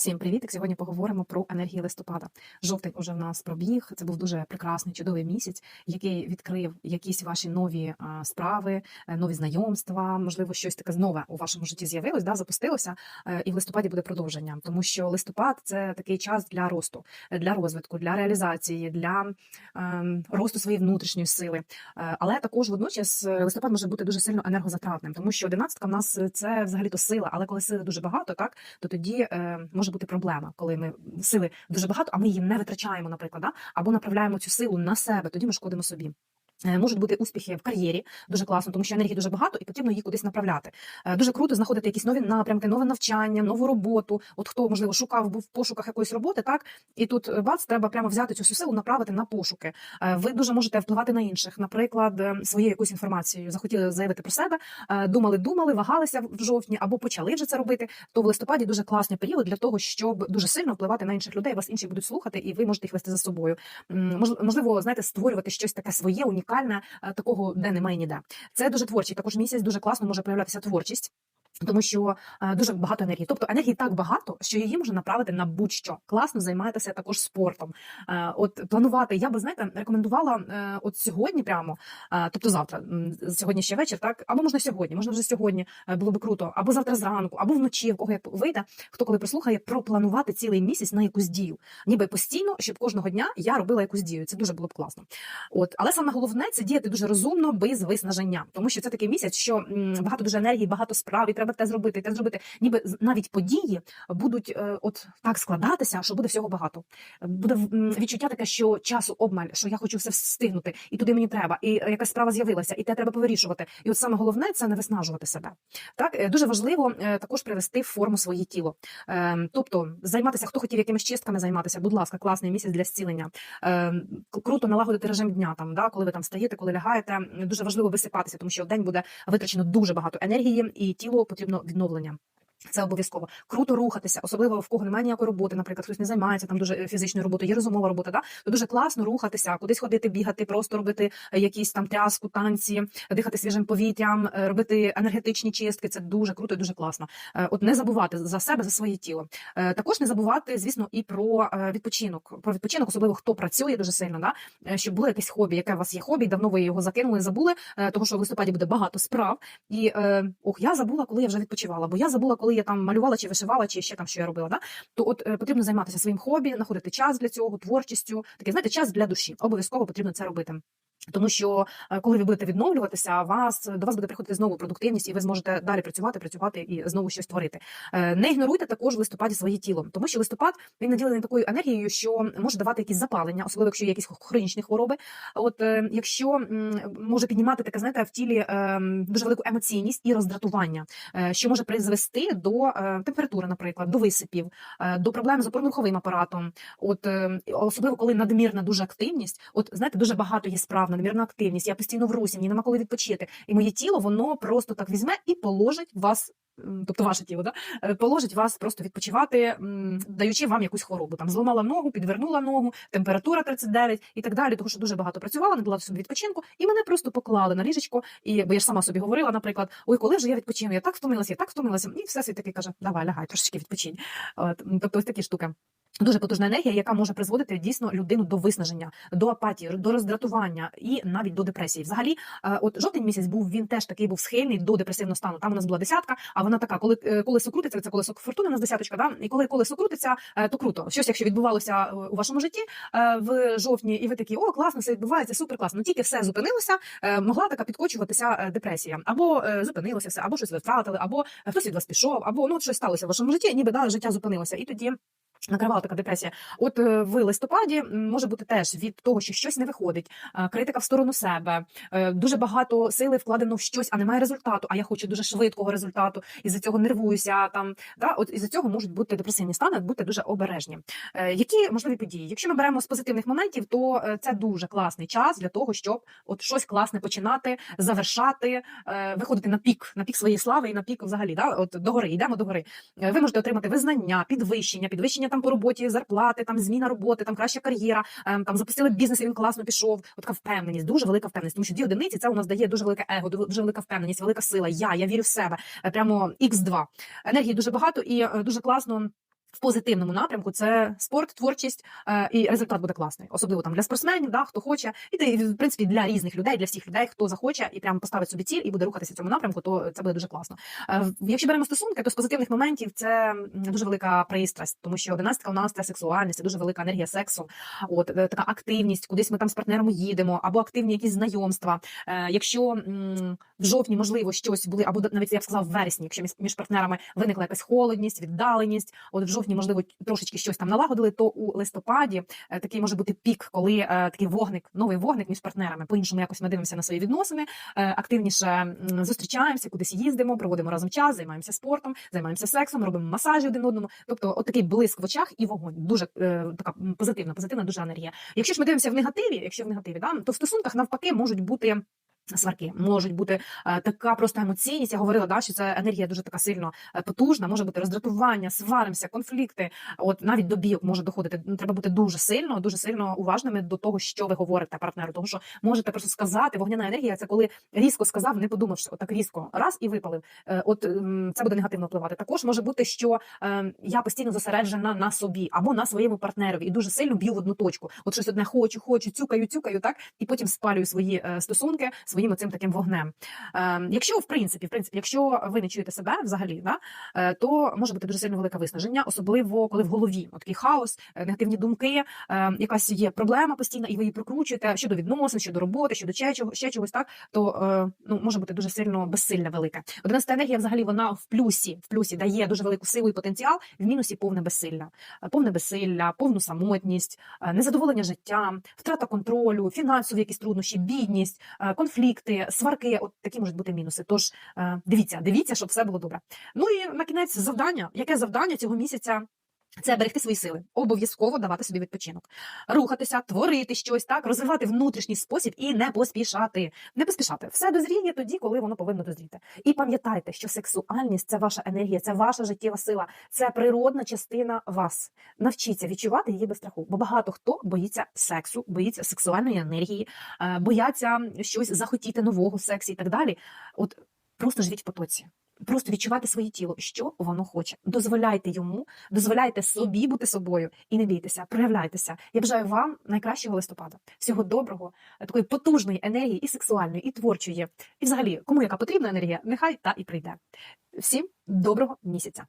Всім привіт! Сьогодні поговоримо про енергії листопада. Жовтень уже в нас пробіг. Це був дуже прекрасний, чудовий місяць, який відкрив якісь ваші нові справи, е, нові знайомства. Можливо, щось таке нове у вашому житті з'явилось, да, запустилося. е, І в листопаді буде продовження, тому що листопад це такий час для росту, е, для розвитку, для реалізації, для ем, росту своєї внутрішньої сили. Але також водночас листопад може бути дуже сильно енергозатратним, тому що одинадцятка в нас це взагалі то сила, але коли сили дуже багато, так то тоді е, може бути проблема, коли ми сили дуже багато, а ми її не витрачаємо, наприклад, да? або направляємо цю силу на себе, тоді ми шкодимо собі. Е, Можуть бути успіхи в кар'єрі дуже класно, тому що енергії дуже багато і потрібно її кудись направляти. Е, Дуже круто знаходити якісь нові напрямки, нове навчання, нову роботу. От хто можливо шукав, був в пошуках якоїсь роботи, так і тут е, бац, треба прямо взяти цю всю силу, направити на пошуки. Ви дуже можете впливати на інших, наприклад, своєю якоюсь інформацією. Захотіли заявити про себе, думали, думали, вагалися в жовтні або почали вже це робити. То в листопаді дуже класний період для того, щоб дуже сильно впливати на інших людей. Вас інші будуть слухати, і ви можете їх вести за собою. Можливо, знаєте, створювати щось таке своє, унікальне, е, такого, де немає ніде. Це дуже творчий. Також місяць дуже класно може проявлятися творчість. Тому що е, дуже багато енергії. Тобто енергії так багато, що її можна направити на будь-що. Класно займайтеся також спортом. Е, от планувати, я би знаєте, рекомендувала е, от сьогодні, прямо, е, тобто завтра, сьогодні ще вечір, так або можна сьогодні, можна вже сьогодні е, було би круто, або завтра зранку, або вночі, в кого як вийде, хто коли прослухає, пропланувати цілий місяць на якусь дію. Ніби постійно, щоб кожного дня я робила якусь дію. Це дуже було б класно. От, але саме головне це діяти дуже розумно, без виснаження, тому що це такий місяць, що м, багато дуже енергії, багато справ, і треба те зробити, те зробити. Ніби навіть події будуть е, от так складатися, що буде всього багато. Буде відчуття таке, що часу обмаль, що я хочу все встигнути, і туди мені треба, і е, якась справа з'явилася, і те треба повирішувати. І от саме головне це не виснажувати себе. Так е, дуже важливо також привести в форму своє тіло. Е, Тобто займатися, хто хотів якимись чистками займатися, будь ласка, класний місяць для зцілення. Е, Круто налагодити режим дня, там да, коли ви там встаєте, коли лягаєте. Дуже важливо висипатися, тому що в день буде витрачено дуже багато енергії, і тілу потрібно відновлення. Це обов'язково круто рухатися, особливо в кого немає ніякої роботи, наприклад, хтось не займається там дуже е, фізичною роботою, є розумова робота. Да? То дуже класно рухатися, кудись ходити, бігати, просто робити е, якісь там тряску, танці, дихати свіжим повітрям, е, робити енергетичні чистки. Це дуже круто і дуже класно. От не забувати за себе, за своє тіло. Також не забувати, звісно, і про відпочинок. Про відпочинок, особливо хто працює дуже сильно, да? щоб було якесь хобі, яке у вас є хобі, давно ви його закинули, забули, тому що в листопаді буде багато справ. І ох, я забула, коли я вже відпочивала, бо я забула, коли я там малювала чи вишивала, чи ще там що я робила. Да? То от е, потрібно займатися своїм хобі, знаходити час для цього, творчістю, таке знаєте, час для душі. Обов'язково потрібно це робити. Тому що е, коли ви будете відновлюватися, вас до вас буде приходити знову продуктивність, і ви зможете далі працювати, працювати і знову щось творити. Е, Не ігноруйте також в листопаді своє тіло, тому що листопад він наділений такою енергією, що може давати якісь запалення, особливо якщо є якісь хронічні хвороби. От е, якщо може піднімати таке, знаєте, в тілі дуже велику емоційність і роздратування, що може призвести до температури, наприклад, до висипів, до проблем з опорно-руховим апаратом. От особливо коли надмірна дуже активність, от знаєте, дуже багато є справ, надмірна активність. Я постійно в русі, мені нема коли відпочити. І моє тіло воно просто так візьме і положить вас. Тобто ваше тіло, да? е, положить вас просто відпочивати, даючи вам якусь хворобу. Там зламала ногу, підвернула ногу, температура 39 і так далі. Тому що дуже багато працювала, не дала собі відпочинку, і мене просто поклали на ліжечко. І бо я ж сама собі говорила, наприклад, ой, коли вже я відпочину? Я так втомилася, я так втомилася. І все світ такий каже, давай, лягай, трошечки відпочинь. От, тобто ось такі штуки. Дуже потужна енергія, яка може призводити дійсно людину до виснаження, до апатії, до роздратування і навіть до депресії. Взагалі, е, от жовтень місяць був він теж такий був схильний до депресивного стану. Там у нас була десятка, а вона така, коли е, колесо крутиться, це колесо фортуни у нас десяточка. Да? І коли колесо крутиться, е, то круто. Щось, якщо відбувалося у вашому житті в жовтні, і ви такі, о, класно, все відбувається, супер класно. Ну, Тільки все зупинилося, могла така підкочуватися депресія, або зупинилося все, або щось ви втратили, або хтось від вас пішов, або ну щось сталося в вашому житті, ніби да, життя зупинилося. І тоді. Накривала така депресія. От е, в листопаді може бути теж від того, що щось не виходить, е, критика в сторону себе, е, дуже багато сили вкладено в щось, а немає результату. А я хочу дуже швидкого результату, і за цього нервуюся. Там да, от із за цього можуть бути депресивні стани, будьте дуже обережні. Які можливі події? Якщо ми беремо з позитивних моментів, то це дуже класний час для того, щоб от щось класне починати, завершати, виходити на пік, на пік своєї слави і на пік взагалі. Да, от до гори йдемо до гори. Ви можете отримати визнання, підвищення, підвищення там по роботі, зарплати, там зміна роботи, там краща кар'єра, ем, там запустили бізнес, і він класно пішов. От впевненість, дуже велика впевненість. Тому що дві одиниці це у нас дає дуже велике его, дуже велика впевненість, велика сила. Я, я вірю в себе. Е, Прямо x 2 енергії дуже багато і е, дуже класно. В позитивному напрямку це спорт, творчість е, і результат буде класний, особливо там для спортсменів, да, хто хоче, і й, в принципі для різних людей, для всіх людей, хто захоче і прямо поставить собі ціль і буде рухатися в цьому напрямку, то це буде дуже класно. Е, якщо беремо стосунки, то з позитивних моментів це дуже велика пристрасть, тому що одинадцятка у нас це сексуальність, це дуже велика енергія сексу. От е, така активність, кудись ми там з партнером їдемо, або активні якісь знайомства. Якщо в жовтні можливо щось були, або навіть я б сказала в вересні, якщо між, партнерами виникла якась холодність, віддаленість, от в жовтні, можливо, трошечки щось там налагодили, то у листопаді е, такий може бути пік, коли е, такий вогник, новий вогник між партнерами. По-іншому якось ми дивимося на свої відносини, е, активніше зустрічаємося, кудись їздимо, проводимо разом час, займаємося спортом, займаємося сексом, робимо масажі один одному. Тобто, от такий блиск в очах і вогонь. Дуже така позитивна, позитивна дуже енергія. Якщо ж ми дивимося в негативі, якщо в негативі, да, то в стосунках навпаки можуть бути. Сварки можуть бути е, така просто емоційність. Я говорила, да, що це енергія дуже така сильно е, потужна. Може бути роздратування, сваримося, конфлікти. От навіть до бійок може доходити. Ну, Треба бути дуже сильно, дуже сильно уважними до того, що ви говорите партнеру. Тому що можете просто сказати, вогняна енергія це коли різко сказав, не подумавши, отак різко раз і випалив. Е, От це буде негативно впливати. Також може бути, що я постійно зосереджена на собі або на своєму партнерові і дуже сильно б'ю в одну точку. От щось одне хочу, хочу, цюкаю, цюкаю, так і потім спалюю свої стосунки своїм цим таким вогнем. Е, якщо в принципі, в принципі, якщо ви не чуєте себе взагалі, да, е, то може бути дуже сильно велике виснаження, особливо коли в голові от такий хаос, е, негативні думки, е, якась є проблема постійна, і ви її прокручуєте щодо відносин, щодо роботи, щодо ще чого, ще чогось, так то е, ну може бути дуже сильно безсилля велике. Одинадцята енергія, взагалі, вона в плюсі, в плюсі дає дуже велику силу і потенціал, в мінусі повне безсилля, Е, повне безсилля, повну самотність, е, незадоволення життям, втрата контролю, фінансові якісь труднощі, бідність, е, конфлікти, сварки. От такі можуть бути мінуси. Тож е, дивіться, дивіться, щоб все було добре. Ну і на кінець завдання. Яке завдання цього місяця? Це берегти свої сили, обов'язково давати собі відпочинок, рухатися, творити щось, так розвивати внутрішній спосіб і не поспішати. Не поспішати. Все дозріє тоді, коли воно повинно дозріти. І пам'ятайте, що сексуальність це ваша енергія, це ваша життєва сила, це природна частина вас. Навчіться відчувати її без страху, бо багато хто боїться сексу, боїться сексуальної енергії, е, бояться щось захотіти нового сексу і так далі. От просто живіть в потоці. Просто відчувати своє тіло, що воно хоче. Дозволяйте йому, дозволяйте собі бути собою і не бійтеся, проявляйтеся. Я бажаю вам найкращого листопада, всього доброго, такої потужної енергії, і сексуальної, і творчої. І взагалі, кому яка потрібна енергія, нехай та і прийде. Всім доброго місяця.